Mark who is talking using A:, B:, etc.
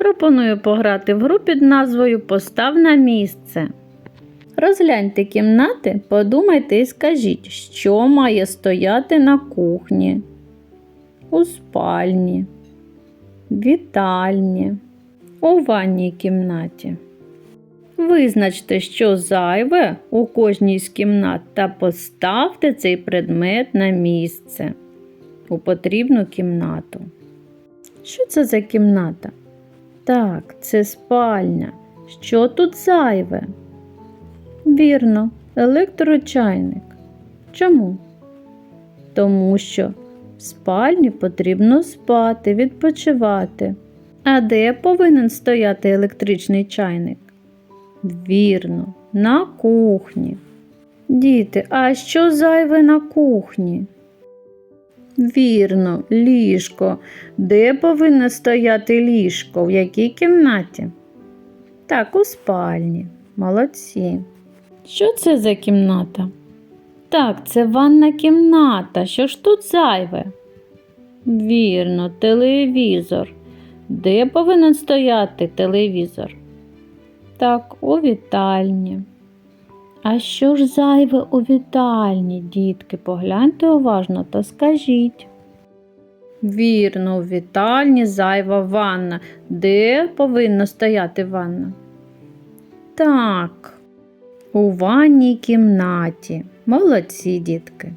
A: Пропоную пограти в гру під назвою Постав на місце. Розгляньте кімнати, подумайте і скажіть, що має стояти на кухні, у спальні, вітальні, у ванній кімнаті. Визначте, що зайве у кожній з кімнат та поставте цей предмет на місце у потрібну кімнату. Що це за кімната? Так, це спальня. Що тут зайве? Вірно, електрочайник. Чому? Тому що в спальні потрібно спати, відпочивати. А де повинен стояти електричний чайник? Вірно, на кухні. Діти, а що зайве на кухні? Вірно, ліжко. Де повинно стояти ліжко? В якій кімнаті? Так, у спальні. Молодці. Що це за кімната? Так, це ванна кімната. Що ж тут зайве? Вірно, телевізор. Де повинен стояти телевізор? Так, у вітальні. А що ж зайве у вітальні, дітки? Погляньте уважно та скажіть. Вірно, у вітальні зайва ванна. Де повинна стояти ванна? Так, у ванній кімнаті. Молодці, дітки.